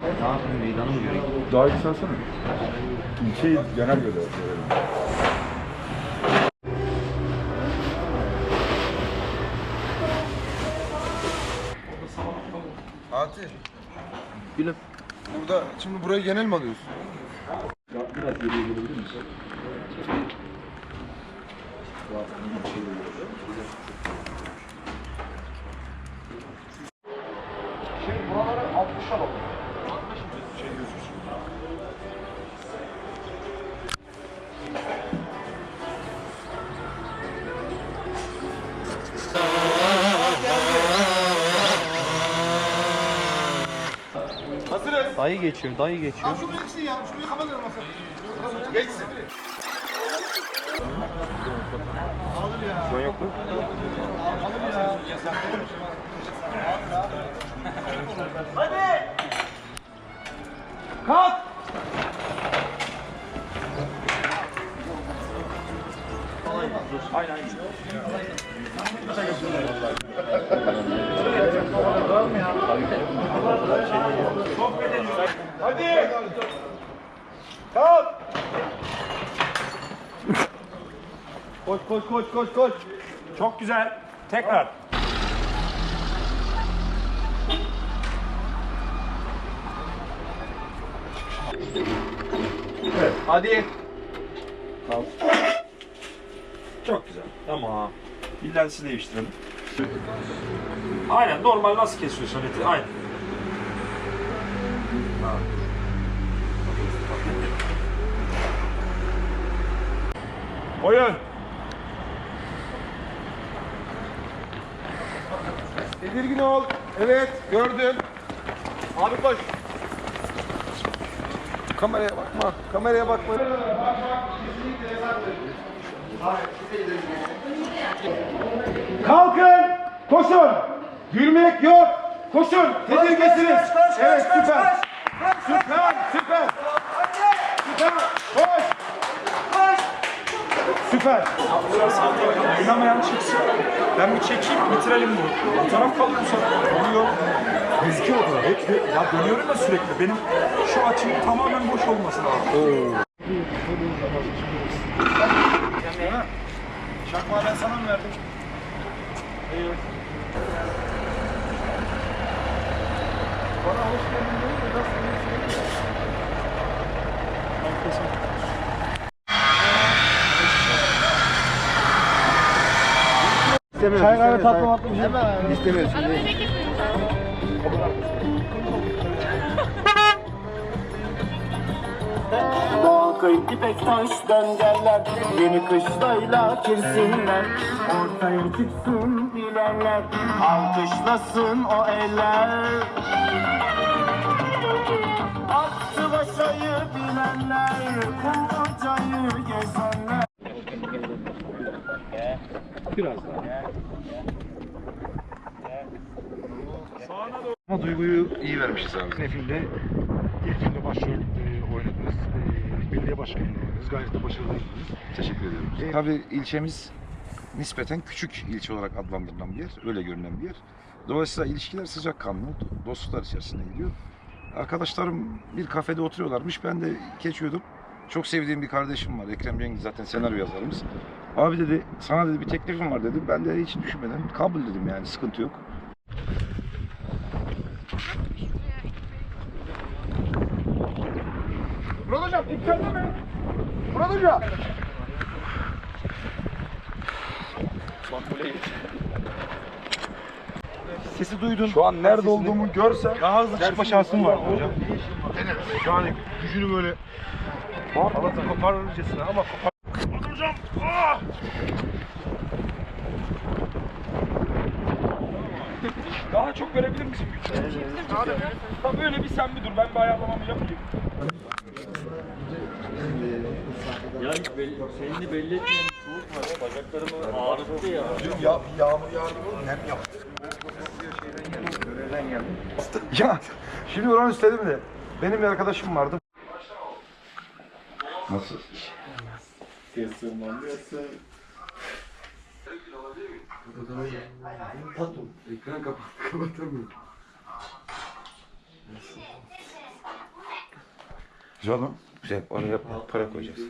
Ne yapayım? Meydanı İlçeyi genel göre. Fatih. Gülüm. Burada şimdi burayı genel mi alıyorsun? Biraz geriye gelebilir misin? Şimdi buraları 60 alalım. Hazırız. Dayı geçiyor, dayı geçiyor. Al şunu geçsin ya. Şurayı kapatalım masaya. Geçsin. Kalk. Koş koş koş koş koş. Çok güzel. Tekrar. Hadi. Çok güzel. Tamam. Bir lensi değiştirelim. Aynen normal nasıl kesiyorsun eti? Aynen. Oyun. Tedirgin ol. Evet gördüm. Abi koş. Kameraya bakma. Kameraya bakma. Kalkın. Koşun. Gülmek yok. Koşun. Tedirginsiniz. Evet. Süper. Süper. Süper. Koş. Süper. Oynamayan çıksın. Ben bir çekeyim bitirelim bunu. Bu taraf kalıyor bu sefer. Oluyor. Gözüküyor o kadar. Hep, ya dönüyorum ya sürekli. Benim şu açım tamamen boş olması lazım. Çakmağı ben sana mı verdim? Bana hoş geldin değil mi? Nasılsın? Çay kahve tatlı matlı bir şey. İstemiyorsun. Bal kayıp ipek taş döngeller Yeni kışlayla kirsinler Ortaya çıksın bilenler Alkışlasın o eller Attı başayı bilenler Kumracayı Ama duyguyu iyi vermişiz abi. filmde ilk filmde başrol e, oynadınız. E, belediye başkanlığı oynadınız. Gayet de başarılıydınız. Teşekkür ediyorum. Tabii ilçemiz nispeten küçük ilçe olarak adlandırılan bir yer. Öyle görünen bir yer. Dolayısıyla ilişkiler sıcakkanlı, dostluklar içerisinde gidiyor. Arkadaşlarım bir kafede oturuyorlarmış. Ben de geçiyordum. Çok sevdiğim bir kardeşim var. Ekrem Cengiz zaten senaryo yazarımız. Abi dedi sana dedi bir teklifim var dedi. Ben de hiç düşünmeden kabul dedim yani sıkıntı yok. Murat Hocam içeride mi? Murat Hocam. Sesi duydun. Şu an nerede olduğumu görsen Daha hızlı çıkma şansın var hocam. yani gücünü böyle Halatı koparırcasına ama kopar. Ah! Daha çok görebilir misin gücü? Tamam böyle bir sen bir dur. Ben bir ayarlamamı yapayım. Ya hiç belli, senin de belli etmeyen bir soğuk var ya. Bacaklarımı ağrıttı ya. Dün ya, yağmur yağdı bu nem yaptı. Ya şimdi oranın istedim de benim bir arkadaşım vardı. Nasıl? Canım, güzel. Oraya para koyacağız.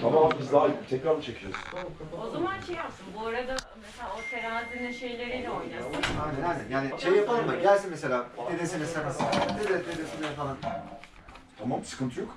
Tamam biz daha tekrar mı çekiyoruz? O zaman şey yapsın. Bu arada mesela o terazinin şeyleriyle oynasın. Aynen aynen. Yani şey yapalım da gelsin mesela dedesine sarılsın. Dede dedesine falan. Tamam sıkıntı yok.